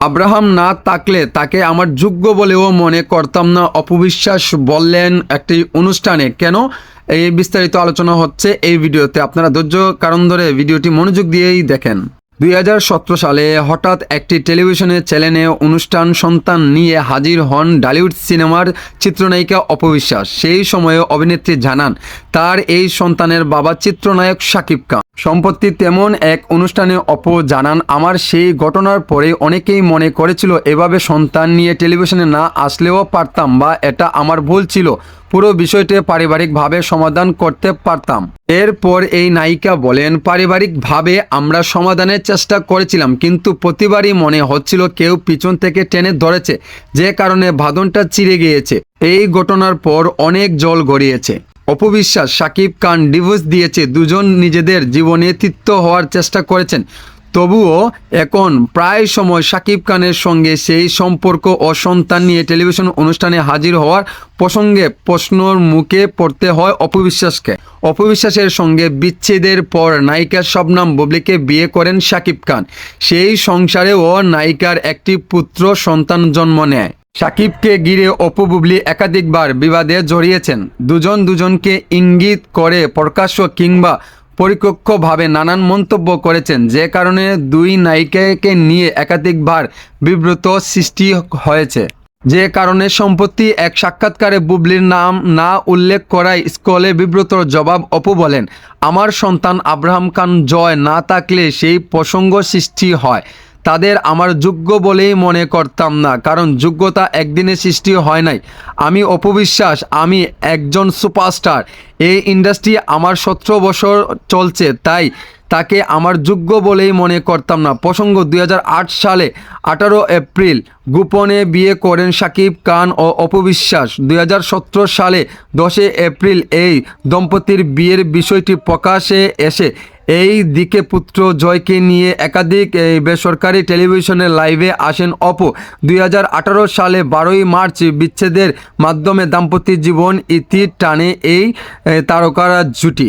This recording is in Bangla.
আব্রাহাম না তাকলে তাকে আমার যোগ্য বলেও মনে করতাম না। অপবিশ্বাস বললেন একটি অনুষ্ঠানে। কেন? এই বিস্তারিত আলোচনা হচ্ছে এই ভিডিওতে। আপনারা ধৈর্য কারণ ধরে ভিডিওটি মনোযোগ দিয়েই দেখেন। দুই হাজার সতেরো সালে হঠাৎ একটি টেলিভিশনে চ্যানেলে অনুষ্ঠান সন্তান নিয়ে হাজির হন ডালিউড সিনেমার চিত্রনায়িকা অপবিশ্বাস। সেই সময়ে অভিনেত্রী জানান তার এই সন্তানের বাবা চিত্রনায়ক শাকিব খান। সম্পত্তি তেমন এক অনুষ্ঠানে অপ জানান, আমার সেই ঘটনার পরে অনেকেই মনে করেছিল, এভাবে সন্তান নিয়ে টেলিভিশনে না আসলেও পারতাম বা এটা আমার ভুল ছিল। পুরো বিষয়টি পারিবারিকভাবে সমাধান করতে পারতাম। এরপর এই নায়িকা বলেন, পারিবারিকভাবে আমরা সমাধানের চেষ্টা করেছিলাম, কিন্তু প্রতিবারই মনে হচ্ছিল কেউ পিছন থেকে টেনে ধরেছে, যে কারণে ভাদনটা চিড়ে গিয়েছে। এই ঘটনার পর অনেক জল গড়িয়েছে। অপবিশ্বাস সাকিব খান ডিভোর্স দিয়েছে, দুজন নিজেদের জীবনে তৃপ্ত হওয়ার চেষ্টা করেছেন। তবুও এখন প্রায় সময় সাকিব খানের সঙ্গে সেই সম্পর্ক ও সন্তান নিয়ে টেলিভিশন অনুষ্ঠানে হাজির হওয়ার প্রসঙ্গে প্রশ্নর মুখে পড়তে হয় অপবিশ্বাসকে। অপবিশ্বাসের সঙ্গে বিচ্ছেদের পর নায়িকা শবনাম বুবলিকে বিয়ে করেন সাকিব খান। সেই সংসারেও নায়িকার একটি পুত্র সন্তান জন্ম নেয়। সাকিবকে ঘিরে অপু বুবলি একাধিকবার বিবাদে জড়িয়েছেন। দুজন দুজনকে ইঙ্গিত করে প্রকাশ্য কিংবা পরিকক্ষভাবে নানান মন্তব্য করেছেন, যে কারণে দুই নায়িকাকে নিয়ে একাধিকবার বিব্রত সৃষ্টি হয়েছে। যে কারণে সম্প্রতি এক সাক্ষাৎকারে বুবলির নাম না উল্লেখ করায় স্কলে বিব্রত জবাব অপু বলেন, আমার সন্তান আব্রাহাম খান জয় না থাকলে সেই প্রসঙ্গ সৃষ্টি হয়। তাদের আমার যোগ্য বলেই মনে করতাম না, কারণ যোগ্যতা একদিনে সৃষ্টি হয় নাই। আমি অপবিশ্বাস, আমি একজন সুপারস্টার। এই ইন্ডাস্ট্রি আমার সতেরো বছর চলছে, তাই তাকে আমার যোগ্য বলেই মনে করতাম না। প্রসঙ্গ, দুই হাজার আট সালে আঠারো এপ্রিল গোপনে বিয়ে করেন সাকিব খান ও অপবিশ্বাস। দুই হাজার সতেরো সালে দশে এপ্রিল এই দম্পতির বিয়ের বিষয়টি প্রকাশে এসে এই দিকে পুত্র জয়কে নিয়ে একাধিক বেসরকারি টেলিভিশনে লাইভে আসেন অপু। দুই হাজার আঠারো সালে বারোই মার্চ বিচ্ছেদের মাধ্যমে দাম্পত্য জীবন ইতি টানে এই তারকারা জুটি।